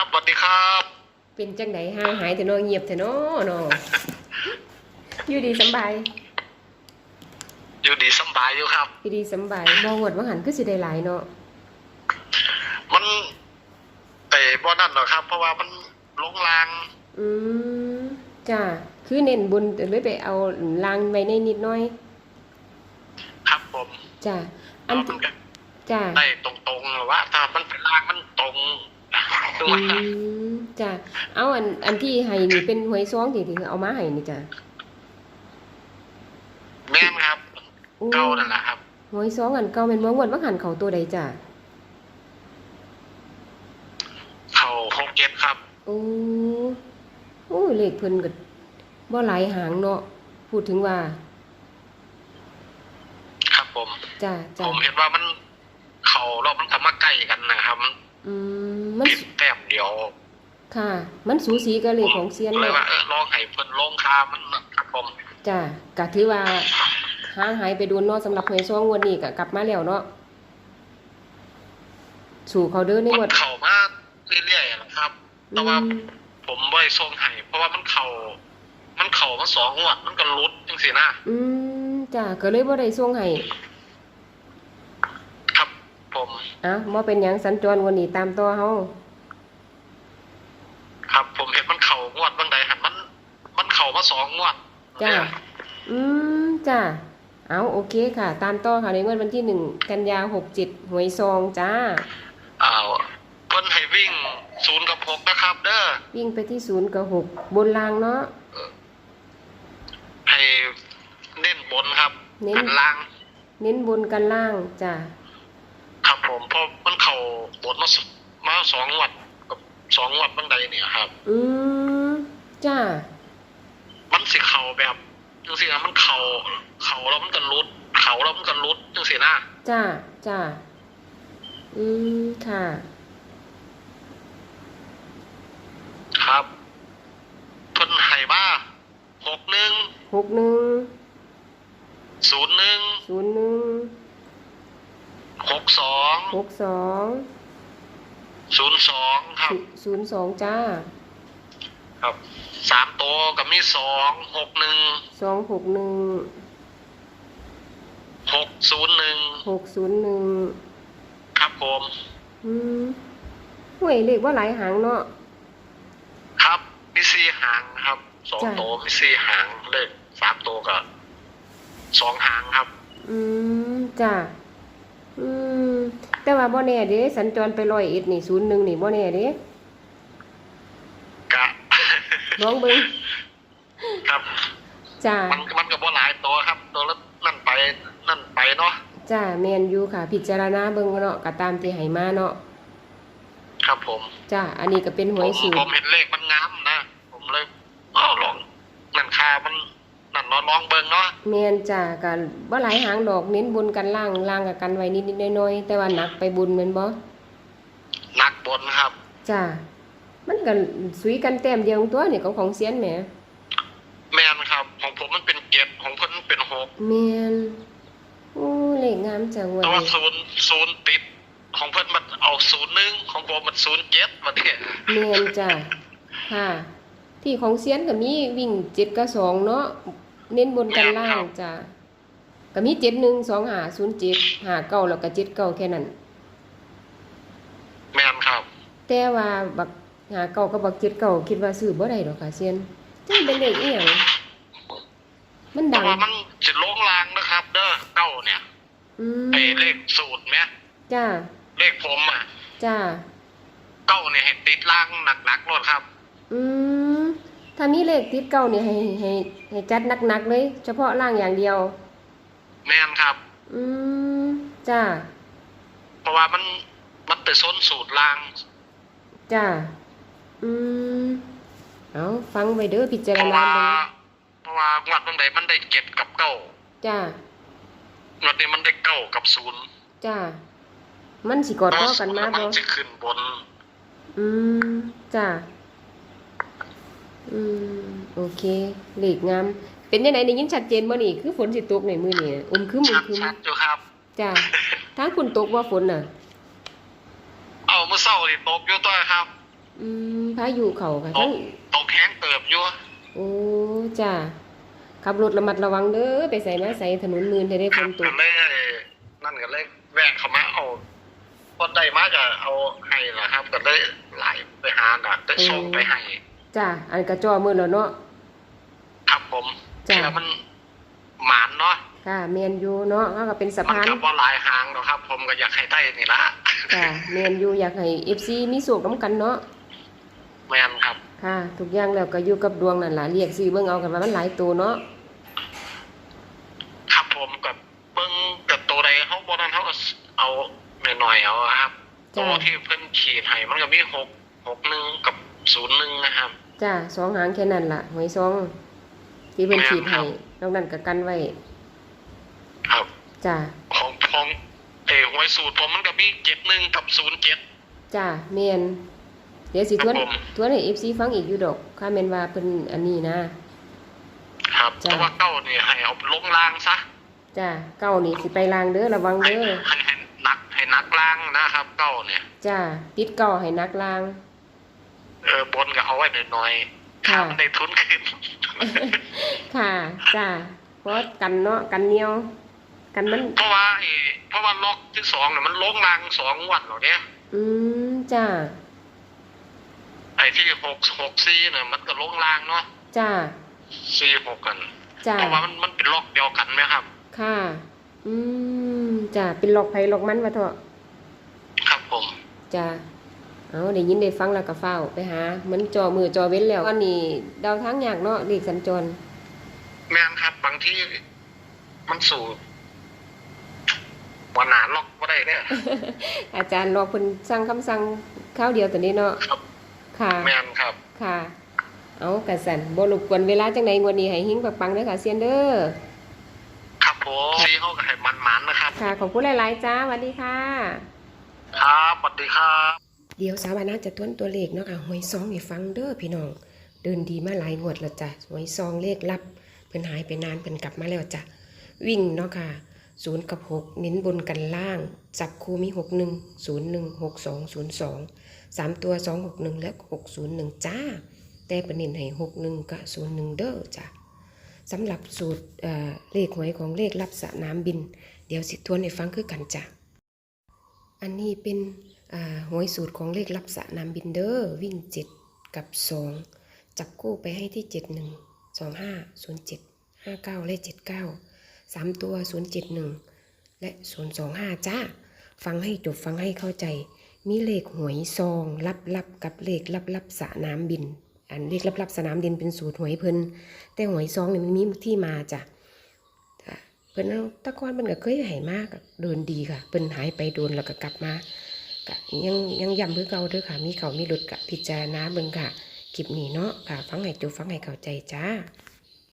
ครับสวัสดีครับ เป็นจังไดห่างหายแต่น้อเงียบแต่น้อน้ออยู่ดีสำบายอยู่ดีสำบายอยู่ครับ อยู่ดีสำบายบ่หวดว่าหันคือสิได้หลายเนาะมันเตะบอนั่นหรอกครับ เพราะว่ามันลงราง อืมจ้าคือเน้นบุญเลยไปเอาลางไว้ในนิดหน้อย ครับผมจ้าอันมันก็จ้าได้ตรงๆหรือว่า ถ้ามันเป็นรางมันตรง ตรงอืว่ามจ้าเอาอันอันที่ให้นี่เป็นหวยซองที่ที่เอามาให้นี่จ้าแม่นครับโอ้เก้านั่นแหละครับ หวยซองอันเก่าแม่นบ่งวดว่าหันเขาตัวใดจ้าเขาหกเจ็ดครับ โอ้โอ้เลขเพิ่นก็บ่หลายหางเนาะพูดถึงว่าครับผม จ้าผจ้ามเห็นว่ามันเขาเรามันทำมาใกล้กันนะครับมัน อืมมันผิดแต้มเดียวค่ะ มันสูสีกับเลขของเซียนเลยเนาะว่าเออลองให้เพิ่นลงคามันครับผมจ้ะก็ถือว่าห่างหายไปโดนเนาะสำหรับหวยซองงวดนี้ก็กลับมาแล้วเนาะสู่เขาเด้อในงมัวดนเข่ามาเรื่อยๆนะครับ แต่ว่าอืมผมไว้ทรงให้เพราะว่ามันเข่ามันเข่ามาสองงวดมันก็รุดจังสินะอืมจ้ะก็เลยบ่ได้ส่งให้ครับ ผมเอ้าบ่เป็นหยังสัญจรวันนี้ตามต่อเฮาครับ ผมเห็นมันเข่างวดบางใดหันมัน มันเข่ามาสองงวดจ้ะเนี่ยอืมจ้ะเอาโอเคค่ะ ตามต่อค่ะในงวดวันที่1กันยา67หวยซองจ้า อ้าวเพิ่นให้วิ่งศูนย์กับหกนะครับ เด้อวิ่งไปที่0กับ6บนรางเนาะ ให้เน้นบนครับเน้นหันล่าง เน้นบนกันล่างจ้ะ ครับผมเพราะมันเข่าบนมาสมาสองงวดกับสองงวดบางใดเนี่ยครับ อืมจ้ามันสิเข่าแบบจังสินะมันเข่าเข่าแล้วมันก็รุด เข่าแล้วมันก็รุดจังสินะจ้าจ้าอืมค่ะ ครับเพิ่นให้มาหกหนึ่งหกหนึ่งศูนย์หนึ่งศูนย์หนึ่ง หกสองหกสองศูนย์สองครับศูนย์สองจ้า ครับสามตัวกับมีสองหกหนึ่งสองหกหนึ่งหกศูนย์หนึ่งหกศูนย์หนึ่งครับผมอืมห่วยเลขว่าหลายหางเนาะครับมีสี่หางครับสองจ้ะตัวมีสี่หางเลขสามตัวกับสองหางครับ อืมจ้า อืม แต่ว่าบ่แน่เด้สัญจรไปร้อยเอ็ดนี่ศูนย์หนึ่งนี่บ่แน่เด้กะ ลองเบิ่งครับ จ้ามันมันกับว่าหลายตัวครับ ตัวละนั่นไปนั่นไปเนาะจ้าแมนอยู่ค่ะ พิจารณาเบิ่งเนาะก็ตามที่ให้มาเนาะครับผมจ้าอันนี้ก็เป็นหผวยมสูผตมรเห็นเลขมันงามนะ ผมเลยอ้าวลองนั่นคามันนั่น เนาะลองเบิ่งเนาะแมนจ้าก็บ่หลายหางดอกเน้นบนกันล่างล่างกับกันไว้นิดๆหน้อยๆแต่ว่าหนักไปบุญแม่นบ่หนักบนครับจ้ามันก็สุยกันแต้มเดียวตัวนี่ของของเซียนแหมแมนครับ ของผมมันเป็นเจ็ดของเพิ่นมันเป็นหกแมนโอ้เลขงามจังวะแต่ว่านี่ศูนย์ศูนย์ติดของเพิ่นมันเอาศูนย์หนึ่งของผมมันศูนย์เจ็ดมาเนี่ยแมนจ้าค่ะ ที่ของเซียนก็มีวิ่ง7กับ2เนาะ เน้นบนกันล่างจ้าก็มี71 2 5 0 7 5 9แล้วก็7 9แค่นั้น แมนครับ แต่ว่าบักหาเก่ากับบักเจ็ดเก่าคิดว่าซื้อบ่ได้ดอกค่ะเซียนจังเป็นเลขอีหยังมันแต่ดังว่ามันสิลงลางนะครับ เด้อเก้าเนี่ยอืมไอ้เลขสูตรเนี่ยจ้า เลขผมอะจ้า เก้าเนี่ยเห็นติดล่างหนักๆเลยครับ อืม ถ้ามีเลขติดเก่านี่ให้ให้ให้จัดหนักๆเลย เฉพาะล่างอย่างเดียว แมนครับ อืมจ้าเพราะว่ามันมันไปส้นสูตรล่าง จ้าอืมเอาฟังไว้เด้อพิจารเพราะณาว่า เบิ่งเพราะว่างวดบางใดมันได้เจ็ดกับเก้าจ้างวดนี้มันได้เก้ากับศูนย์จ้ามันสิกอดข้อกันมามับ่จะขึ้นบน อืมจ้า อืมโอเคเลขงามเป็นยังไงได้ยินชัดเจนบ่นี่คือฝนสิตกในมื้อนี้อึมครึมอึชัมดครึมชัดอยู่ครับจ้าทางคุณตกว่าฝนน่ะ เอาเมื่อเช้านี่ตกอยู่ตัวครับออืมพายุเขาค่ะตทั้กงตกแห้งเติบอยู่โอ้จ้าขับรถระมัดระวังเด้อไปใส่มาใส่ถนนมืนจะได้คฝรับนตก็กเลยนั่นก็เลยแวะเข้ามาเอาคนใดมาจะเอาให้นะครับ ก็เลยไหลไปหาน่ะได้ส่งไปให้ จ้าอันกระจอมือแล้วเนาะ ครับผมจ้ะเพื่อมันหมานเนาะค่ะเมียนอยู่เนาะเขาก็เป็นสะมันพานกับว่าหลายหางเนาะครับ ผมก็อยากให้ได้นี่ละจ้าเมียนอยู่อยากให้ FC มีโศกน้ำกันเนาะแมนครับ ค่ะ ทุกอย่างแล้วก็อยู่กับดวงนั่นล่ะเรียกซื้อเบิ่งเอากันว่ามันหลายตัวเนาะครับผมกับเบิ้งกับตัวใดเขาบอนั้นเขาก็เอาหน่อยๆเอาอะครับจ้ะตัวที่เพิ่นขีดให้มันก็มีหกหกหนึ่งกับ ศูนย์หนึ่งนะครับ จ้าสองหางแค่นั้นล่ะหวยซองที่เพิ่นขีดให้นอกนั้นก็กันไว้ ครับ จ้าของของเออหวยสูตรผมมันก็มีเจ็ดหนึ่งกับศูนย์เจ็ด จ้าเมียนเดี๋ยวสิทวนครับผม ทวนให้ FC ฟังอีกอยู่ดอกค่าแม่นว่าเพิ่นอันนี้นะ ครับจ้ะเพราะว่าเก้านี่ให้เอาลงล่างซะจ้าเก้านี่สิไปลางเด้อระวังให้เด้อให้ให้นักให้นักล่างนะครับเก้าเนี่ย จ้าติดเก้าให้นักลาง เออบนก็เอาไว้หน่อยๆค่ะ ถ้ามันได้ทุนขึ้น ค่ะจ้าเพราะกันเนาะกันเหนียว กันมัน เพราะว่าไอ้เพราะว่าล็อกที่สองเนี่ยมันลงล่างสองงวันเหรอเนี่ยอืมจ้าไอ้ที่หกหกซีเนี่ยมันก็ลงล่างเนาะจ้าซีหกกัน จ้าเพราะว่ามันมันเป็นล็อกเดียวกันไหมครับ ค่ะ อืมจ้าเป็นหลอกไผหลอกมันว่าเถอะครับผม จ้า เอาได้ยินได้ฟังแล้วก็เฝ้าวไปหาเหมือนจอมือจอเว้นแล้วตอนนี้เดาทางยากเนาะเลขสัญจรแม่นครับบางที่มันสูตรวันหนาล็อกก็ได้เนี่ยอาจารย์รอเพิ่นสั่งคำสั่งข้าวเดียวตัวนี้เนาะครับ ค่ะแม่นครับ ค่ะ เอากระสันบ่รบกวนเวลาจังใดงวดนี้ให้หิ้งปังๆเด้อค่ะเซียนเด้อครับผมซีเขาก็ให้มันมันๆนะครับ ค่ะขอบคุณหลายๆจ้าสวัสดีค่ะ ครับสวัสดีครับ เดี๋ยวสาวานาจะทวนตัวเลขเนาะค่ะหวยซองให้ฟังเด้อพี่น้อง เดินดีมาหลายงวดแล้วจ้ะหวยซองเลขลับ เพิ่นหายไปนานเพิ่นกลับมาแล้วจ้ะวิ่งเนาะค่ะศูนย์กับหกเน้นบนกันล่าง จับคู่มีหกหนึ่งศูนย์หนึ่งหกสองศูนย์สองสามตัวสองหกหนึ่งและหกศูนย์หนึ่งจ้า แต่ประเด็นให้หกหนึ่งกับศูนย์หนึ่งเด้อจ้ะสำหรับสูตรเอ่อเลขหวยของเลขลับสนามบิน เดี๋ยวสิทวนให้ฟังคือกันจ้ะอันนี้เป็น หวยสูตรของเลขลับสระนามบินเดอร์วิ่ง 7 กับ 2 จับคู่ไปให้ที่ 71 25 07 59 และ 79 3 ตัว 071 และ 025 จ้า ฟังให้จบฟังให้เข้าใจ มีเลขหวยซอง ลับลับกับเลขลับลับสระน้ำบิน อันเลขลับลับสนามบินเป็นสูตรหวยเพิ่นแต่หวยซองนี่มันมีที่มาจ้ะเพิ่นเอาตะกอนเพิ่นก็เคยให้มากเดินดีค่ะ เพิ่นหายไปโดนแล้วก็กลับมา กะยังยังย้ำเพื่อเก่าเด้อค่ะ มีเขามีหลุดกะพิจารณาเบิ่งค่ะคลิปนี้เนาะค่ะ ฟังให้จบฟังให้เข้าใจจ้า